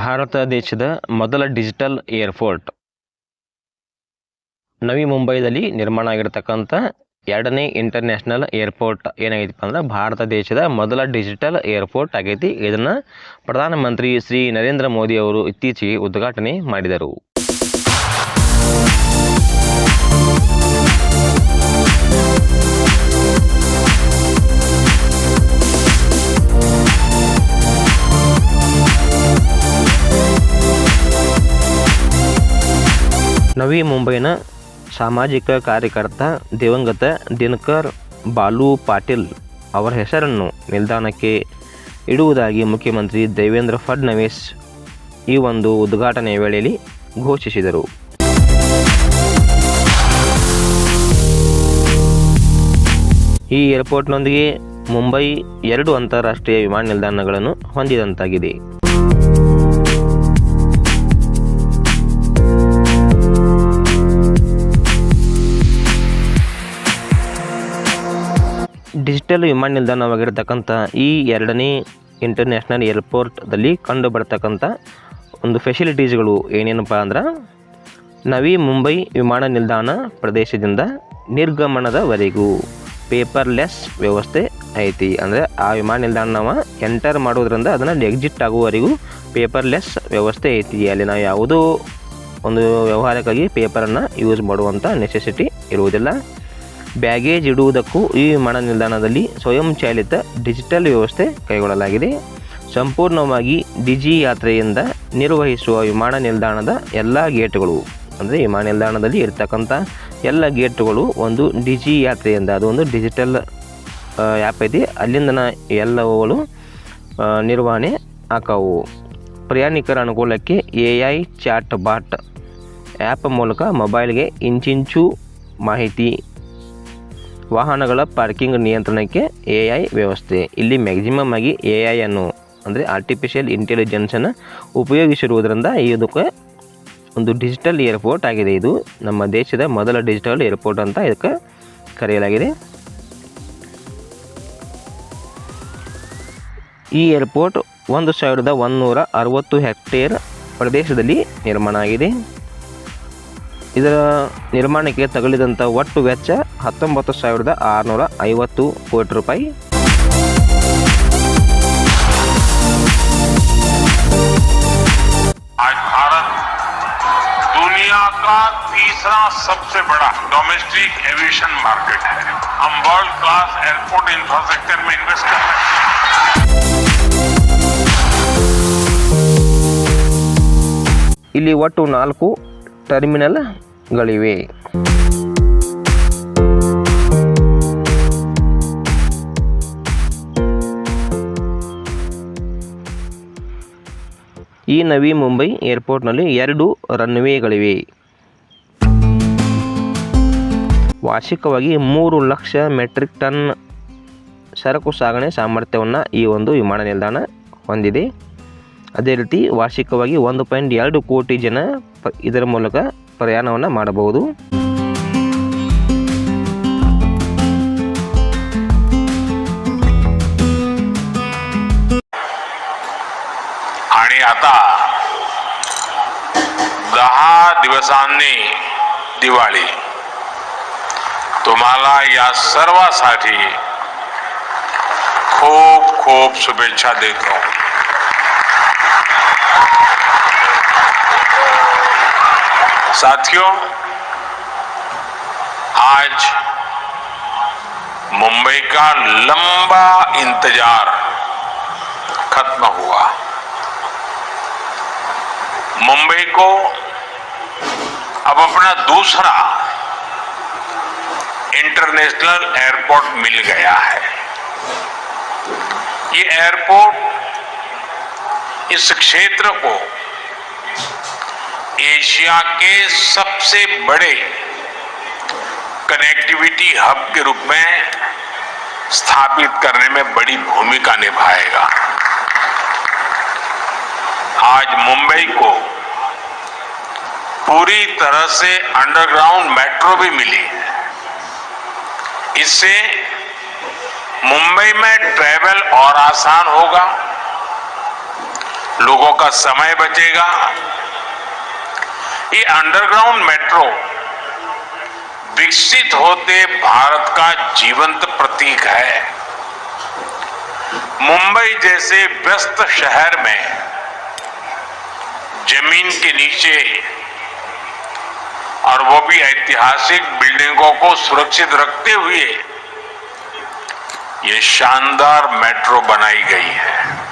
ಭಾರತ ದೇಶದ ಮೊದಲ digital airport. ನವಿ ಮುಂಬೈದಲ್ಲಿ ನಿರ್ಮಾಣ ಆಗಿರ್ತಕ್ಕಂಥ ಎರಡನೇ ಇಂಟರ್ನ್ಯಾಷನಲ್ ಏರ್ಪೋರ್ಟ್ ಏನಾಗೈತಪ್ಪ ಅಂದ್ರೆ ಭಾರತ ದೇಶದ ಮೊದಲ ಡಿಜಿಟಲ್ ಏರ್ಪೋರ್ಟ್ ಆಗೈತಿ. ಇದನ್ನು ಪ್ರಧಾನಮಂತ್ರಿ ಶ್ರೀ ನರೇಂದ್ರ ಮೋದಿ ಅವರು ಇತ್ತೀಚೆಗೆ ಉದ್ಘಾಟನೆ ಮಾಡಿದರು. ನವಿ ಮುಂಬೈನ ಸಾಮಾಜಿಕ ಕಾರ್ಯಕರ್ತ ದಿವಂಗತ ದಿನಕರ್ ಬಾಲು ಪಾಟೀಲ್ ಅವರ ಹೆಸರನ್ನು ನಿಲ್ದಾಣಕ್ಕೆ ಇಡುವುದಾಗಿ ಮುಖ್ಯಮಂತ್ರಿ ದೇವೇಂದ್ರ ಫಡ್ನವೀಸ್ ಈ ಒಂದು ಉದ್ಘಾಟನೆಯ ವೇಳೆಯಲ್ಲಿ ಘೋಷಿಸಿದರು. ಈ ಏರ್ಪೋರ್ಟ್ನೊಂದಿಗೆ ಮುಂಬೈ ಎರಡು ಅಂತಾರಾಷ್ಟ್ರೀಯ ವಿಮಾನ ನಿಲ್ದಾಣಗಳನ್ನು ಹೊಂದಿದಂತಾಗಿದೆ. ಡಿಜಿಟಲ್ ವಿಮಾನ ನಿಲ್ದಾಣವಾಗಿರ್ತಕ್ಕಂಥ ಈ ಎರಡನೇ ಇಂಟರ್ನ್ಯಾಷನಲ್ ಏರ್ಪೋರ್ಟ್ದಲ್ಲಿ ಕಂಡು ಬರ್ತಕ್ಕಂಥ ಒಂದು ಫೆಸಿಲಿಟೀಸ್ಗಳು ಏನೇನಪ್ಪ ಅಂದ್ರೆ ನವಿ ಮುಂಬೈ ವಿಮಾನ ನಿಲ್ದಾಣ ಪ್ರದೇಶದಿಂದ ನಿರ್ಗಮನದವರೆಗೂ ಪೇಪರ್ಲೆಸ್ ವ್ಯವಸ್ಥೆ ಐತಿ. ಅಂದರೆ ಆ ವಿಮಾನ ನಿಲ್ದಾಣ ಎಂಟರ್ ಮಾಡೋದ್ರಿಂದ ಅದನ್ನು ಎಕ್ಸಿಟ್ ಆಗುವವರೆಗೂ ಪೇಪರ್ಲೆಸ್ ವ್ಯವಸ್ಥೆ ಐತಿ. ಅಲ್ಲಿ ನಾವು ಯಾವುದೋ ಒಂದು ವ್ಯವಹಾರಕ್ಕಾಗಿ ಪೇಪರನ್ನು ಯೂಸ್ ಮಾಡುವಂಥ ನೆಸೆಸಿಟಿ ಇರುವುದಿಲ್ಲ. ಬ್ಯಾಗೇಜ್ ಇಡುವುದಕ್ಕೂ ಈ ವಿಮಾನ ನಿಲ್ದಾಣದಲ್ಲಿ ಸ್ವಯಂಚಾಲಿತ ಡಿಜಿಟಲ್ ವ್ಯವಸ್ಥೆ ಕೈಗೊಳ್ಳಲಾಗಿದೆ. ಸಂಪೂರ್ಣವಾಗಿ ಡಿಜಿ ಯಾತ್ರೆಯಿಂದ ನಿರ್ವಹಿಸುವ ವಿಮಾನ ನಿಲ್ದಾಣದ ಎಲ್ಲ ಗೇಟ್ಗಳು, ಅಂದರೆ ವಿಮಾನ ನಿಲ್ದಾಣದಲ್ಲಿ ಇರ್ತಕ್ಕಂಥ ಎಲ್ಲ ಗೇಟ್ಗಳು ಒಂದು ಡಿಜಿ ಯಾತ್ರೆಯಿಂದ, ಅದು ಒಂದು ಡಿಜಿಟಲ್ ಆ್ಯಪ್ ಐತಿ ಅಲ್ಲಿಂದ ಎಲ್ಲವುಗಳು ನಿರ್ವಹಣೆ ಆಕವು ಪ್ರಯಾಣಿಕರ ಅನುಕೂಲಕ್ಕೆ A I chat bot app ಮೂಲಕ ಮೊಬೈಲ್ಗೆ ಇಂಚಿಂಚು ಮಾಹಿತಿ ವಾಹನಗಳ ಪಾರ್ಕಿಂಗ್ ನಿಯಂತ್ರಣಕ್ಕೆ ಎ ಐ ವ್ಯವಸ್ಥೆ. ಇಲ್ಲಿ ಮ್ಯಾಕ್ಸಿಮಮ್ ಆಗಿ ಎ ಐ ಅನ್ನು, ಅಂದರೆ ಆರ್ಟಿಫಿಷಿಯಲ್ ಇಂಟೆಲಿಜೆನ್ಸನ್ನು ಉಪಯೋಗಿಸಿರುವುದರಿಂದ ಇದಕ್ಕೆ ಒಂದು ಡಿಜಿಟಲ್ ಏರ್ಪೋರ್ಟ್ ಆಗಿದೆ. ಇದು ನಮ್ಮ ದೇಶದ ಮೊದಲ ಡಿಜಿಟಲ್ ಏರ್ಪೋರ್ಟ್ ಅಂತ ಇದಕ್ಕೆ ಕರೆಯಲಾಗಿದೆ. ಈ ಏರ್ಪೋರ್ಟ್ ಒಂದು ಸಾವಿರದ ಒಂದುನೂರ ಅರವತ್ತು ಹೆಕ್ಟೇರ್ ಪ್ರದೇಶದಲ್ಲಿ ನಿರ್ಮಾಣ ಆಗಿದೆ. ಇದರ ನಿರ್ಮಾಣಕ್ಕೆ ತಗಲಿದಂಥ ಒಟ್ಟು ವೆಚ್ಚ ಹತ್ತೊಂಬತ್ತು ಸಾವಿರದ ಆರುನೂರ ಐವತ್ತು ಕೋಟಿ ರೂಪಾಯಿ आज भारत दुनिया का तीसरा सबसे बड़ा डोमेस्टिक एविएशन मार्केट है हम वर्ल्ड क्लास एयरपोर्ट इंफ्रास्ट्रक्चर में इन्वेस्ट कर रहे हैं ಇಲ್ಲಿ ಒಟ್ಟು ನಾಲ್ಕು ಟರ್ಮಿನಲ್ಗಳಿವೆ ಈ ನವಿ ಮುಂಬೈ ಏರ್ಪೋರ್ಟ್ನಲ್ಲಿ ಎರಡು ರನ್ವೇಗಳಿವೆ. ವಾರ್ಷಿಕವಾಗಿ ಮೂರು ಲಕ್ಷ ಮೆಟ್ರಿಕ್ ಟನ್ ಸರಕು ಸಾಗಣೆ ಸಾಮರ್ಥ್ಯವನ್ನು ಈ ಒಂದು ವಿಮಾನ ನಿಲ್ದಾಣ ಹೊಂದಿದೆ. ಅದೇ ರೀತಿ ವಾರ್ಷಿಕವಾಗಿ ಒಂದು ಪಾಯಿಂಟ್ ಎರಡು ಕೋಟಿ ಜನ ಇದರ ಮೂಲಕ ಪ್ರಯಾಣವನ್ನು ಮಾಡಬಹುದು. आता. दहा दिवसांनी दिवाळी. तुम्हाला या सर्वासाठी खूप खूप शुभेच्छा देतो. साथियों, आज मुंबई का लंबा इंतज़ार खत्म हुआ. मुंबई को अब अपना दूसरा इंटरनेशनल एयरपोर्ट मिल गया है। ये एयरपोर्ट इस क्षेत्र को एशिया के सबसे बड़े कनेक्टिविटी हब के रूप में स्थापित करने में बड़ी भूमिका निभाएगा। आज मुंबई को पूरी तरह से अंडरग्राउंड मेट्रो भी मिली है। इससे मुंबई में ट्रैवल और आसान होगा, लोगों का समय बचेगा। ये अंडरग्राउंड मेट्रो विकसित होते भारत का जीवंत प्रतीक है। मुंबई जैसे व्यस्त शहर में ज़मीन के नीचे और वो भी ऐतिहासिक बिल्डिंगों को सुरक्षित रखते हुए ये शानदार मेट्रो बनाई गई है।